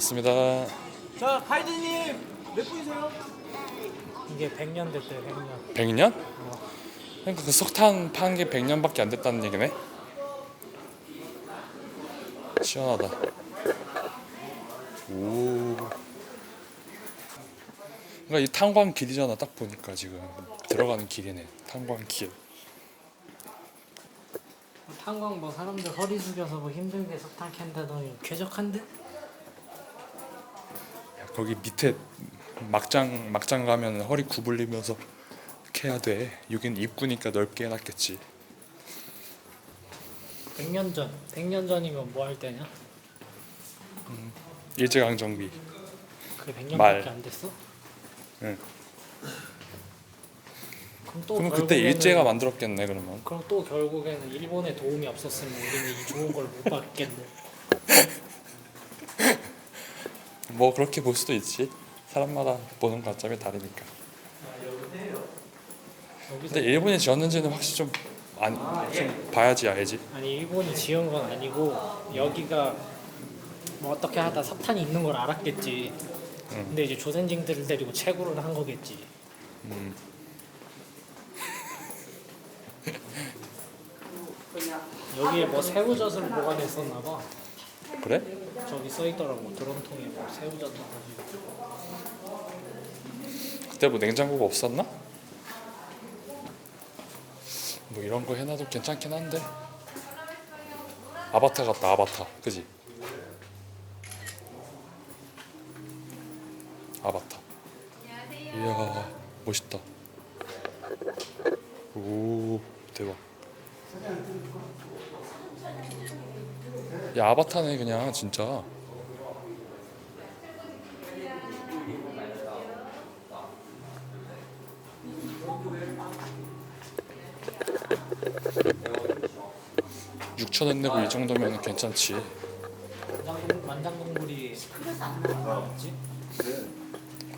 맞습니다. 자, 가이드님 몇 분이세요? 이게 100년 됐대요 100년 100년? 그러니까 그 석탄 판 게 100년밖에 안 됐다는 얘기네. 시원하다. 오. 그러니까 이 탄광 길이잖아. 딱 보니까 지금 들어가는 길이네. 탄광 길. 탄광 뭐 사람들 허리 숙여서 뭐 힘들게 석탄 캔다더니 쾌적한데? 야, 거기 밑에 막장 막장 가면 허리 구불리면서 캐야 돼. 여긴 입구니까 넓게 해놨겠지. 100년 전 100년 전이면 뭐 할 때냐? 일제강점기. 그게 100년밖에 말. 안 됐어? 응. 그럼 또 그러면 그때 결국에는- 일제가 만들었겠네 그러면. 그럼 또 결국에는 일본의 도움이 없었으면 우리는 이 좋은 걸 못 받겠네 뭐 그렇게 볼 수도 있지. 사람마다 보는 관점이 다르니까. 근데 일본이 지었는지는 확실히 좀, 안, 좀 봐야지 알지. 아니 일본이 지은 건 아니고 여기가 뭐 어떻게 하다 석탄이 있는 걸 알았겠지 응. 근데 이제 조선징들을 데리고 채굴을 한 거겠지 음. 여기에 뭐 새우젓을 보관했었나 봐 그래? 저기 써 있더라고 드럼통에 뭐 새우젓 가지고 그때 뭐 냉장고가 없었나? 뭐 이런 거 해놔도 괜찮긴 한데. 아바타 같다 아바타, 그지? 아바타. 이야 멋있다. 오 대박. 야 아바타네 그냥 진짜. 육천원 내고 이 정도면 괜찮지. 만장 만장동굴이 뭐였지?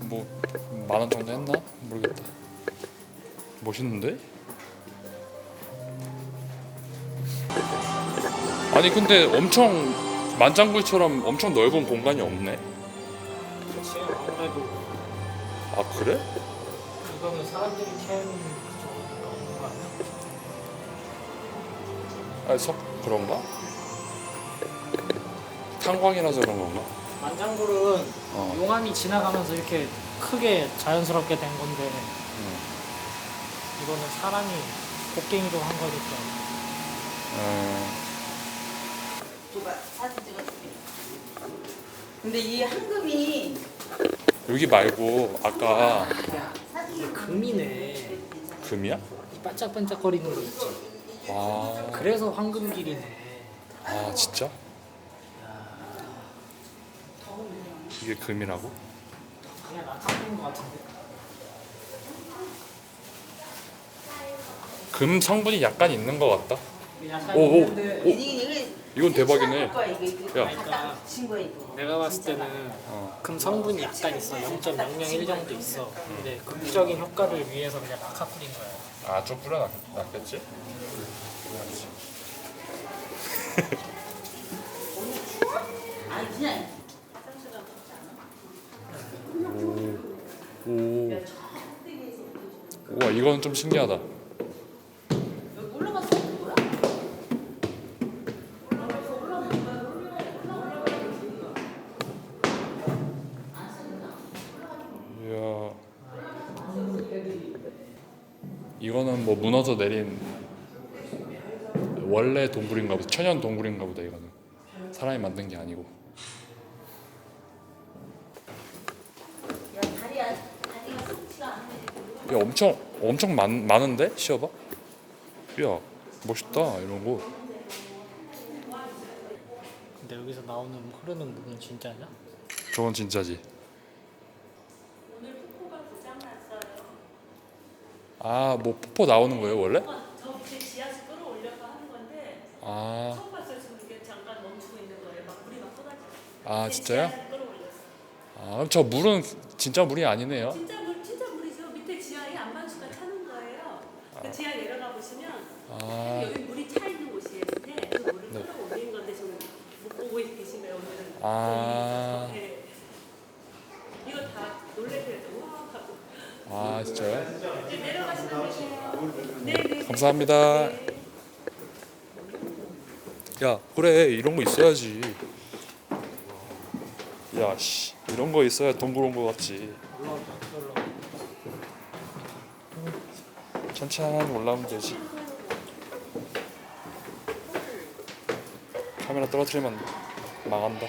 뭐만 원 정도 했나? 모르겠다. 멋있는데? 아니 근데 엄청 만장굴처럼 엄청 넓은 공간이 없네. 그치 아무래도 아 그래? 이거는 사람들이 캐는 그쪽 없는 거 아니야? 아니 석 그런가? 탄광이라서 그런 건가? 만장굴은 어. 용암이 지나가면서 이렇게 크게 자연스럽게 된 건데 이거는 사람이 곡괭이로 한 거니까 음, 줘봐 사진 찍어줄게. 근데 이 황금이 여기 말고 아까 이게 금이네 금이야? 이 반짝반짝거리는 거 있지 아, 그래서 황금길이네 아 진짜? 이게 금이라고? 그냥 낙하된 거 같은데 금 성분이 약간 있는 것 같다. 약간 오, 오, 있는데 오. 이건 대박이네. 야. 내가 봤을 때는 어. 금 성분이 약간 있어 0.001 정도 있어 근데 극적인 효과를 위해서 그냥 낙하 뿌린 거야 아, 좀 뿌려놨겠지? 그냥 오. 우와, 이건 좀 신기하다. 뭐 무너져 내린 원래 동굴인가 보다. 천연 동굴인가 보다 이거는. 사람이 만든 게 아니고. 야 엄청 엄청 많, 많은데? 시어봐. 야, 멋있다. 이런 거. 근데 여기서 나오는 흐르는 물은 진짜냐? 저건 진짜지. 아, 뭐 폭포 나오는 거예요, 원래? 저 지하수 끌어올려서 하는 건데 아, 처음 봤어요. 지금 이게 잠깐 멈추고 있는 거예요. 막 물이 막 쏟아져. 아 진짜요? 끌어올렸어. 아, 그럼 저 물은 진짜 물이 아니네요. 진짜 물 진짜 물이죠. 밑에 지하에 안반수가 차는 거예요. 그 지하 내려가 보시면 아, 여기 물이 차 있는 곳이에요. 근데 그 물을 네. 끌어올린 건데 지금 못 보고 계신 거예요. 오늘은. 아. 네. 아 진짜요? 이제 내려가시면 되세요. 네, 네. 감사합니다. 야 그래 이런 거 있어야지. 야 씨 이런 거 있어야 온거 같지. 천천히 올라오면 되지. 카메라 떨어뜨리면 망한다.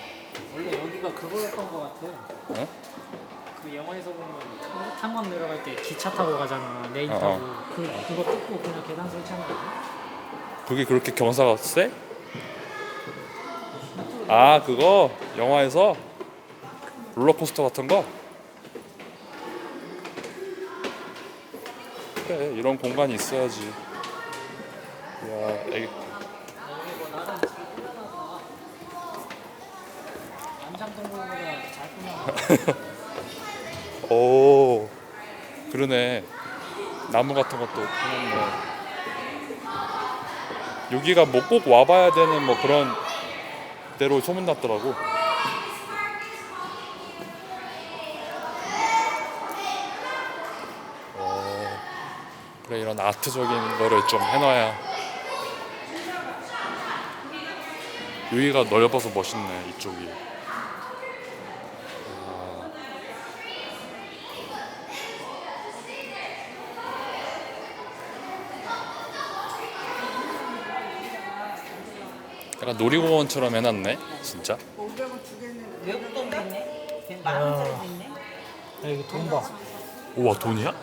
원래 여기가 그거였던 것 같아. 어? 그 영화에서 보면 탕- 탕원 내려갈 때 기차 타고 가잖아. 레인 어, 타고. 어. 그 그거 뜯고 그냥 계단 설치하는 거. 그게 그렇게 경사가 세? 아 그거 영화에서 롤러코스터 같은 거? 그래 이런 공간이 있어야지. 야 애기 여기 뭐 나름 잘 꾸며놨다. 남장동굴보다 잘 꾸며. 오 그러네. 나무 같은 것도 해놨네. 여기가 뭐 꼭 와봐야 되는 뭐 그런 대로 소문났더라고. 어, 그래 이런 아트적인 거를 좀 해놔야 여기가 넓어서 멋있네 이쪽이 약간 놀이공원처럼 해놨네 진짜 외국동도 있네. 만 원짜리도 있네. 야, 여기 돈 봐. 우와 돈이야?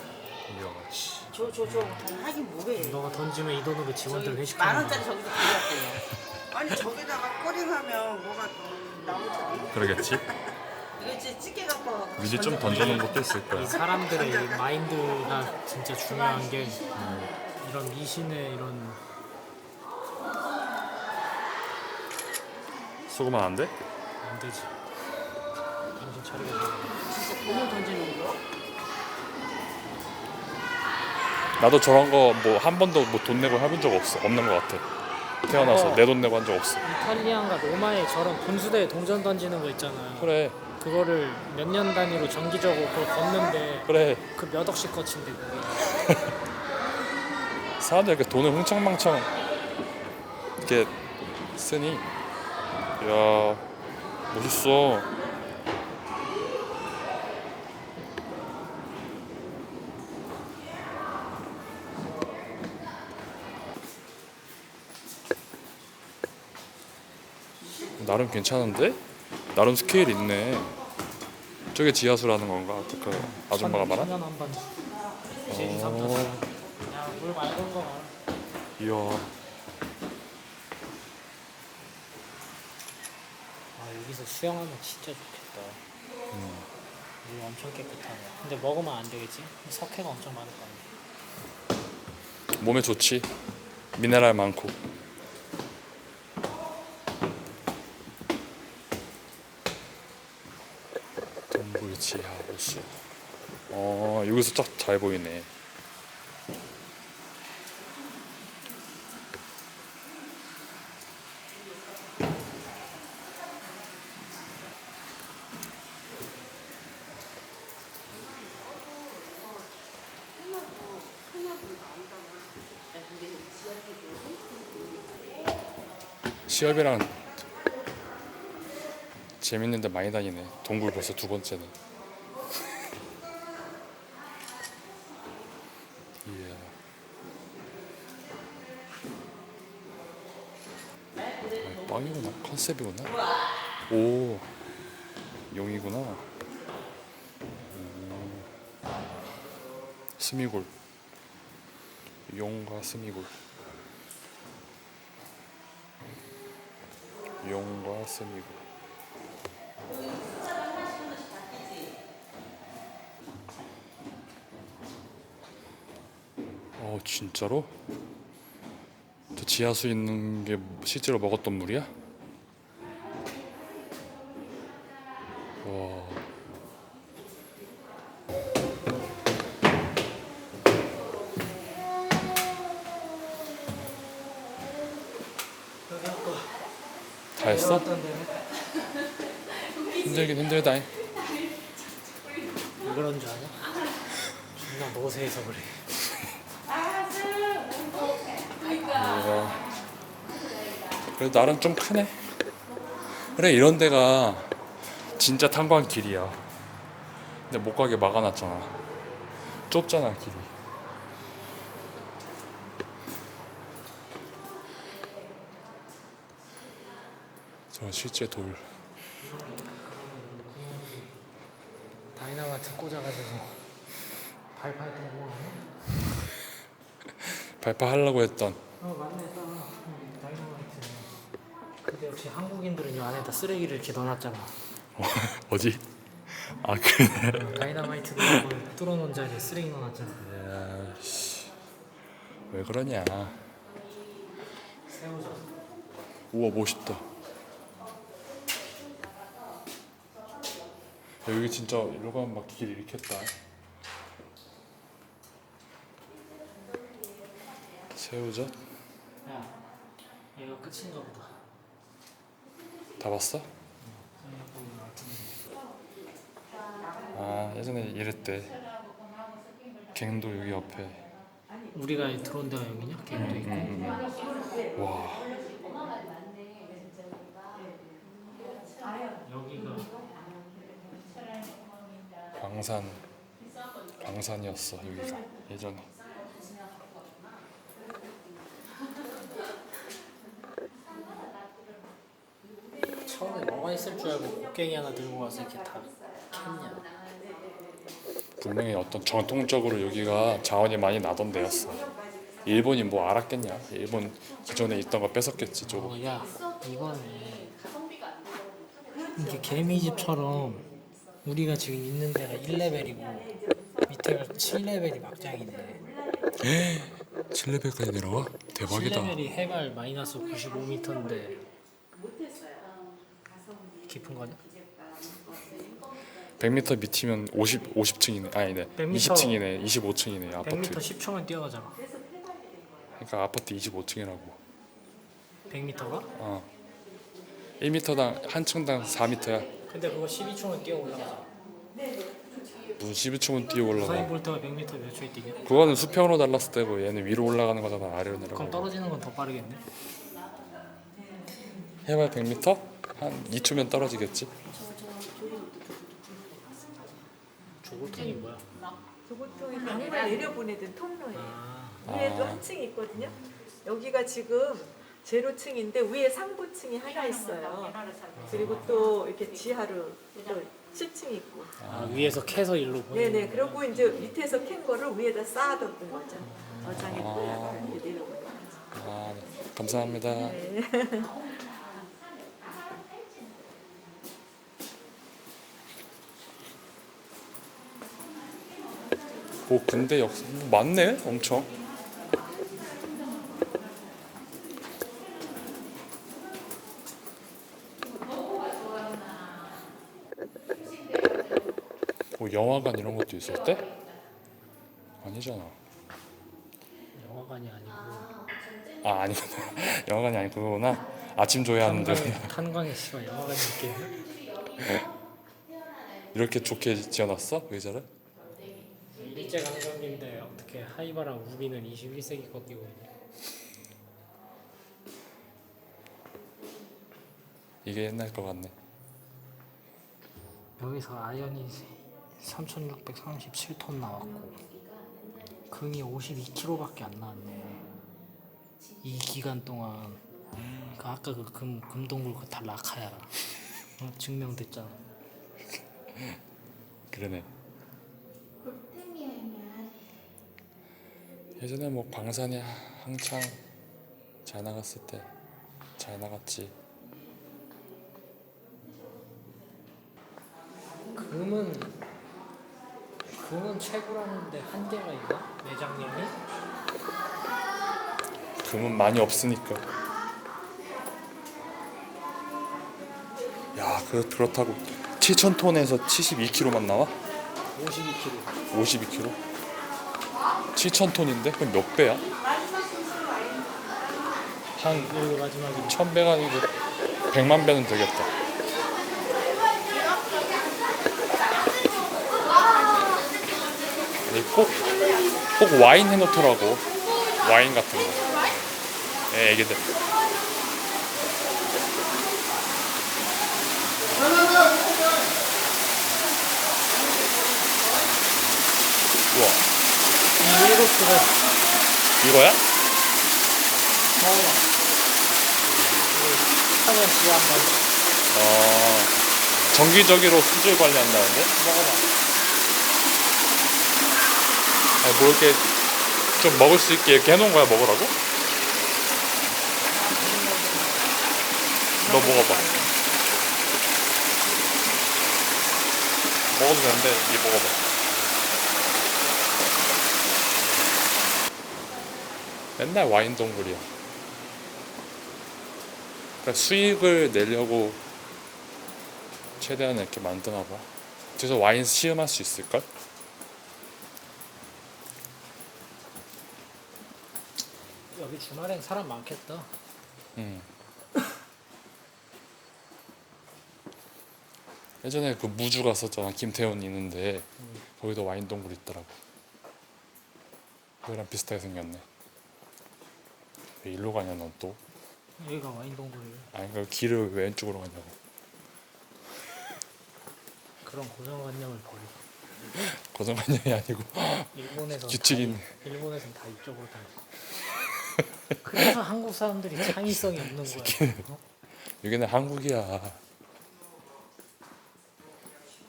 저 저 저 하긴 뭐해. 너가 던지면 이 돈으로 직원들 만 회식하는 거야. 원짜리 저기서 들어갔대요. 아니 저기다가 끓이하면 뭐가 나오지? 그러겠지 이거 진짜 찌개 갖고 와갖고 미리 좀 던져놓은 것도 있을 거야 이 사람들의 이 마인드가 진짜 중요한 게 이런 미신의 이런 속으면 안 돼? 안 되지. 정신 차리게 돼. 진짜 돈을 던지는 거. 나도 저런 거 뭐 한 번도 뭐 돈 내고 해본 적 없어 없는 것 같아 태어나서 어. 내 돈 내고 한 적 없어 이탈리아인가 로마에 저런 분수대에 동전 던지는 거 있잖아요. 그래 그거를 몇 년 단위로 정기적으로 그걸 걷는데 그래 그 몇 억씩 거친대 그게. 사람들 이렇게 돈을 흥청망청 이렇게 쓰니 야 멋있어 나름 괜찮은데? 나름 스케일 있네 저게 지하수라는 건가? 그 아줌마가 말한? 천년 한 번. 제일 이상 더. 야 여기서 수영하면 진짜 좋겠다. 물 엄청 깨끗하네. 근데 먹으면 안 되겠지? 석회가 엄청 많을 거 아니야. 몸에 좋지 미네랄 많고 동굴 지하 호수 어 여기서 딱 잘 보이네 시업이랑 재밌는 데 많이 다니네. 동굴 벌써 두 번째네. 아, 빵이구나. 컨셉이구나. 오, 용이구나. 음. 스미골. 용과 스미골. 용과 스미골. 어 진짜로? 저 지하수 있는 게 실제로 먹었던 물이야? 다 했어? 힘들긴 힘들다. 왜 그런 줄 아냐? 나 노세에서 그래. 뭐가 그래도 나름 좀 크네. 그래 이런 데가 진짜 탄광 길이야. 근데 못 가게 막아놨잖아. 좁잖아 길 이. 저 실제 돌. 다이나마이트 꽂아가지고 거 아니야? 발파하려고 했던 어 맞네 딱 응, 다이나마이트. 근데 역시 한국인들은 이 안에다 쓰레기를 이렇게 넣어놨잖아. 어디? 아 그래. 다이나마이트도 한번 뚫어놓은 자리에 쓰레기 넣어놨잖아. 야, 씨. 왜 그러냐? 세우자. 우와 멋있다. 여기 진짜 일로 가면 막길 이렇게 했다. 새우젓 야, 얘가 끝인가 보다. 다 봤어? 아 예전에 이랬대. 갱도 여기 옆에. 우리가 들어온 데가 여기냐? 갱도 있고. 와 여기가 광산 광산이었어 여기가 예전에. 처음에 뭐가 있을 줄 알고 곡괭이 하나 들고 와서 이렇게 다 캤냐? 분명히 어떤 전통적으로 여기가 자원이 많이 나던 데였어. 일본이 뭐 알았겠냐? 일본 기존에 있던 거 뺏었겠지 조금. 어, 야, 이거는 이게 개미집처럼 우리가 지금 있는 데가 1레벨이고 밑에가 7레벨이 막장이네. 7레벨까지 내려와? 대박이다. 7레벨이 해발 마이너스 95m인데 깊은 거냐? 100m 밑이면 50 50층이네. 아니네. 100m. 20층이네. 25층이네. 100m 아파트. 10초면 뛰어가잖아. 그러니까 아파트 25층이라고. 100m가? 어. 1m당 한 층당 4m야. 근데 그거 12초면 뛰어 올라가잖아. 무슨 12층은 뛰어 우사인 올라가. 볼트가 100m 몇 초에 뛰냐? 그거는 수평으로 달랐을 때고 얘는 위로 올라가는 거잖아. 아래로 그럼 내려가. 떨어지는 건 더 빠르겠네. 해발 100m? 한 2초면 떨어지겠지. 조골통이 뭐야? 조보통이 방을 내려보내던 통로예요. 아, 위에도 아. 한 층이 있거든요. 여기가 지금 제로층인데 위에 상부층이 하나 있어요. 그리고 또 이렇게 지하로 또 7층이 있고. 아 위에서 캐서 일로 보내는 네네. 그리고 이제 밑에서 캔 거를 위에다 쌓아뒀던 거죠. 어장에 또 이렇게 거죠. 아, 네. 감사합니다. 오 근데 역 많네 엄청. 오 영화관 이런 것도 있었대? 아니잖아. 영화관이 아니고 아 아니구나. 영화관이 아니 그거구나. 아침 조회하는데 탄광에 씨발 영화관이 이렇게 이렇게 좋게 지어놨어 그 의자를? 일제 강점기인데 어떻게 하이바랑 우비는 21세기 거 끼고 있냐? 이게 옛날 거 같네. 여기서 아연이 3,637톤 나왔고 금이 52kg밖에 안 나왔네. 이 기간 동안 그 아까 그 금 금동굴 그거 다 라카야. 어, 증명됐잖아. 그러네. 예전에 뭐 광산이 한창 잘 나갔을 때 잘 나갔지. 금은 금은 최고라는데 한계가 있나? 매장량이? 금은 많이 없으니까. 야, 그 그렇다고 7천 톤에서 72kg만 나와? 52kg. 52kg? 7천 톤인데 그럼 몇 배야? 한 마지막에 1000배가 아니고 100만 배는 되겠다. 아니 꼭, 꼭 와인 해놓더라고 와인 같은 거 예, 애기들 우와 이 이거야? 하면 지하 한번 어 정기적으로 수질 관리한다는데? 먹어봐. 아니 뭐 이렇게 좀 먹을 수 있게 이렇게 해놓은 거야 먹으라고? 너 먹어봐 먹어도 되는데 이 먹어봐 맨날 와인 동굴이야 그러니까 수익을 내려고 최대한 이렇게 만드나 봐 그래서 와인 시음할 수 있을걸? 여기 주말엔 사람 많겠다. 음. 예전에 그 무주 갔었잖아 김태훈 있는데 거기도 와인 동굴 있더라고 거기랑 비슷하게 생겼네 왜 일로 가냐 넌 또? 여기가 와인 동굴이에요. 아니 그 길을 왜 왼쪽으로 가냐고 그런 고정관념을 버리고 고정관념이 아니고 일본에서 규칙인. 일본에서는 다 이쪽으로 다니. 그래서 한국 사람들이 창의성이 없는 거야. 어? 여기는 한국이야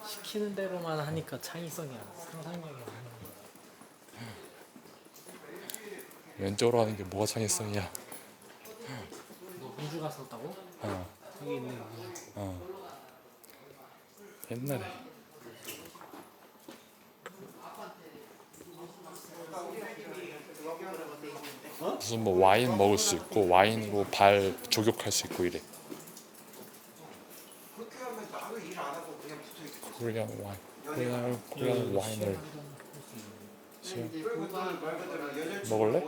시키는 대로만 하니까 창의성이 안 상상력이 안 나는 거야. 왼쪽으로 가는 게 뭐가 창의성이야 너 우주 갔었다고? 어, 여기 있네 우주. 어. 옛날에 무슨 뭐 와인 먹을 수 있고 와인으로 발 조격할 수 있고 이래 코리안 와인 코리안 코리안 와인을 먹을래?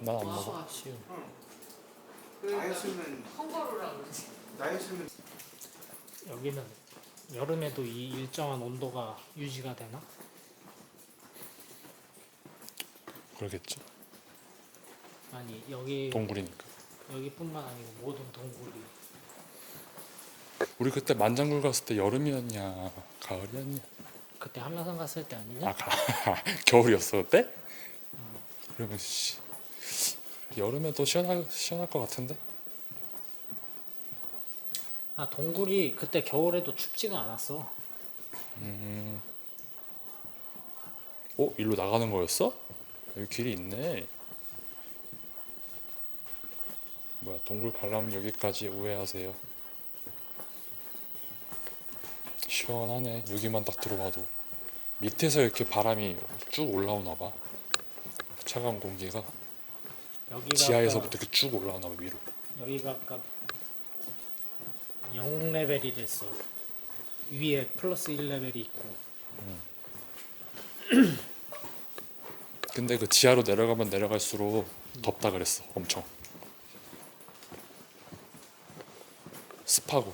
난안 먹어 쉬운. 나였으면 나였으면 여기는 여름에도 이 일정한 온도가 유지가 되나? 그러겠죠 아니 여기 동굴이니까 여기뿐만 아니고 모든 동굴이 우리 그때 만장굴 갔을 때 여름이었냐 가을이었냐 그때 한라산 갔을 때 아니냐? 아 가, 겨울이었어 그때? 그러면 씨 여름에도 시원할 시원할 것 같은데? 아 동굴이 그때 겨울에도 춥지가 않았어. 음. 어 일로 나가는 거였어? 여기 길이 있네. 뭐야 동굴 가려면 여기까지 우회하세요. 시원하네 여기만 딱 들어와도 밑에서 이렇게 바람이 쭉 올라오나 봐. 차가운 공기가 여기가 지하에서부터 이렇게 쭉 올라오나 봐 위로. 여기가 아까 0 레벨이랬어. 위에 플러스 1 레벨이 있고 근데 그 지하로 내려가면 내려갈수록 덥다 그랬어 엄청 습하고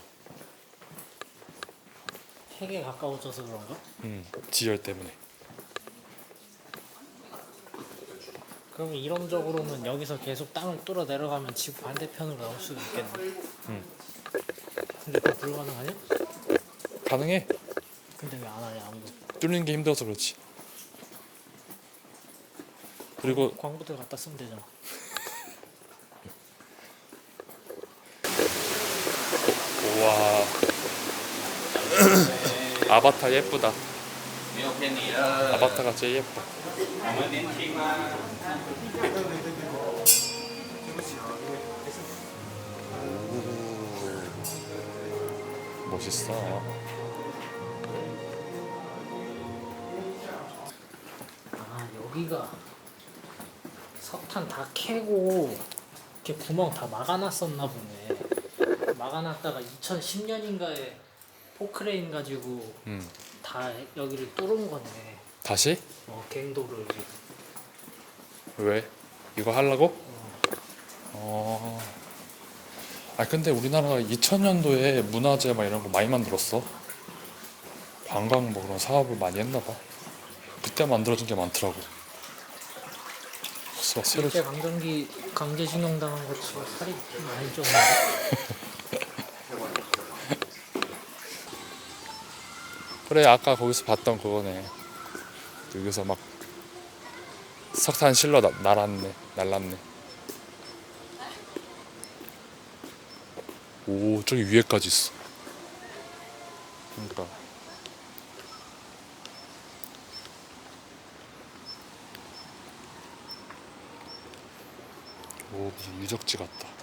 핵에 가까워져서 그런가? 음, 지열 때문에 그럼 이론적으로는 여기서 계속 땅을 뚫어 내려가면 지구 반대편으로 나올 수도 있겠네. 음. 근데 그거 불가능하냐? 가능해 근데 왜 안 하냐 아무도. 뚫는 게 힘들어서 그렇지 그리고 광부들 갖다 쓰면 되잖아. 와. 아바타 예쁘다. 아바타가 제일 예뻐. 오, 멋있어. 아 여기가 석탄 다 캐고 이렇게 구멍 다 막아놨었나 보네. 막아놨다가 2010년인가에 포크레인 가지고 음. 다 여기를 뚫은 거네. 다시? 어 갱도를. 왜? 이거 하려고? 어. 아 근데 우리나라가 2000년도에 문화재 막 이런 거 많이 만들었어. 관광 뭐 그런 사업을 많이 했나 봐. 그때 만들어준 게 많더라고. 그래서 새로 그때 강정기 강제징용 당한 거 치고 살이 많이 쪘는데 그래 아까 거기서 봤던 그거네. 여기서 막 석탄 실러 나, 날았네, 날랐네. 오 저기 위에까지 있어. 그러니까 오 무슨 유적지 같다.